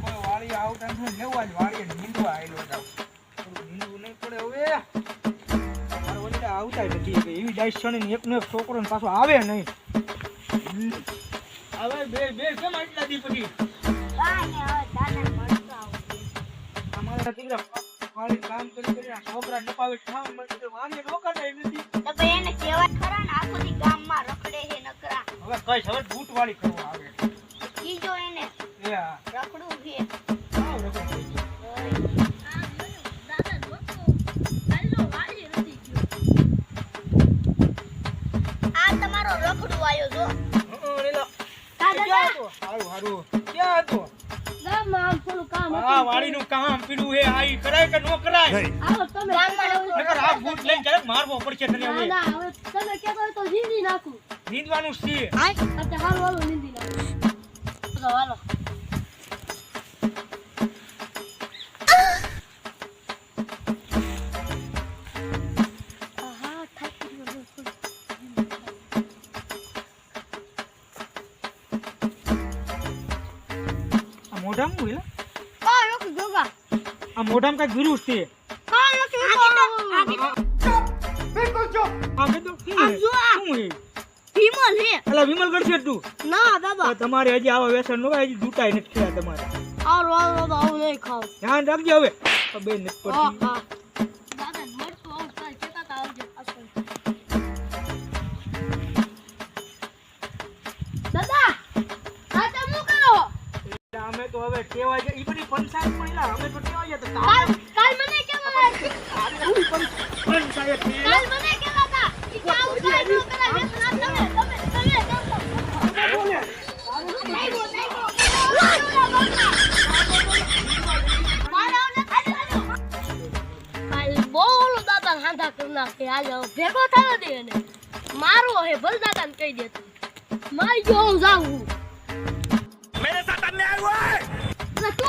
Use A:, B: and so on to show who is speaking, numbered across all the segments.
A: કોઈ વાળી આવતા નથી. લેવા જ વાળીએ? નીંદવા આવેલો જાવ થોડું નહીં પડે હવે. મારે ઓલી આવતા નથી એવી ડાઈસ છે ને એકનો એક છોકરો ને પાછો આવે નહીં. હવે બે બે કેમ આટલા દી પછી અમારા દીકરા વાળી કામ કરી કરી છોકરા નપાવે ઠામ વાંગે રોકાતા ય નથી.
B: તો ભાઈ એને કહેવાય ખરા ને આખો દી ગામમાં રખડે છે નકરા.
A: હવે કઈ હવે ભૂટ વાળી કરવા આવે
B: કીજો એને રખડું છે. આ તમારો રખડું આવ્યો જો?
A: હારું, હારું. ક્યાં હતો?
C: કામ હતું.
A: વાડીનું કામ પીડું હે આ કરાય કે નો કરાય
C: આવો તમે
A: નકર આ બૂટ લઈને જરાક મારવો પડશે તને હવે
C: ના, હવે તમે તો જીવી નાખું
A: નીંદવાનું છે
C: એટલે હાલો હાલો
A: મોઢામાં હું હેલા?
C: કોણ લોક જોગા
A: આ મોઢામાં કાંઈક ગીરું છે.
C: કોણ લોક જોગા.
A: આ કીધું શું
C: આમ
A: આ
C: જો આ.
A: શું હે?
C: વિમલ હે
A: અલા વિમલ છે તું.
C: ના
A: બાબા. તમારે હજી આવા વ્યસન નો હજી દૂટાય નથી થયા તમારે.
C: આવો આવો આવું નહીં ખાવ
A: ધ્યાન રાખજો હવે. બે નથી
C: હા
A: પડતી.
C: તો
A: હવે ટેવાય જાય ઈ બધી પંચાયત પણ એલા અમે તો ટેવાય જાય તો
C: કાલ કાલ મને કેવા
A: પંચાયત
C: કાલ મને કેવા હતા? કે આવું કાંઈ ન કરાય. વ્યસન આ તમે તમે તમે કેમ
A: બોલે.
C: કરી નાખે. આજે હવે ભેગો થયો દે એને. મારો હે ભલ દાદા ને કહી દેતો મારી જો હું જાઉં.
A: મેરે સાથ અન્યાય હુઆ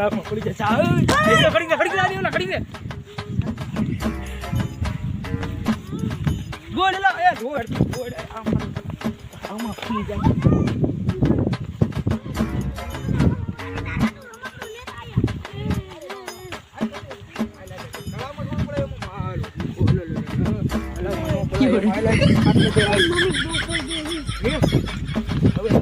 A: તળાવમાં પડી જશે. આ, એ, એ, ખડી ખડી આની ઓલા, ખડી ગે. ગોળ એલા, એ, ગોળ, ગોળ, આમાં, આમાં ફી જાય. તળાવમાં થોડું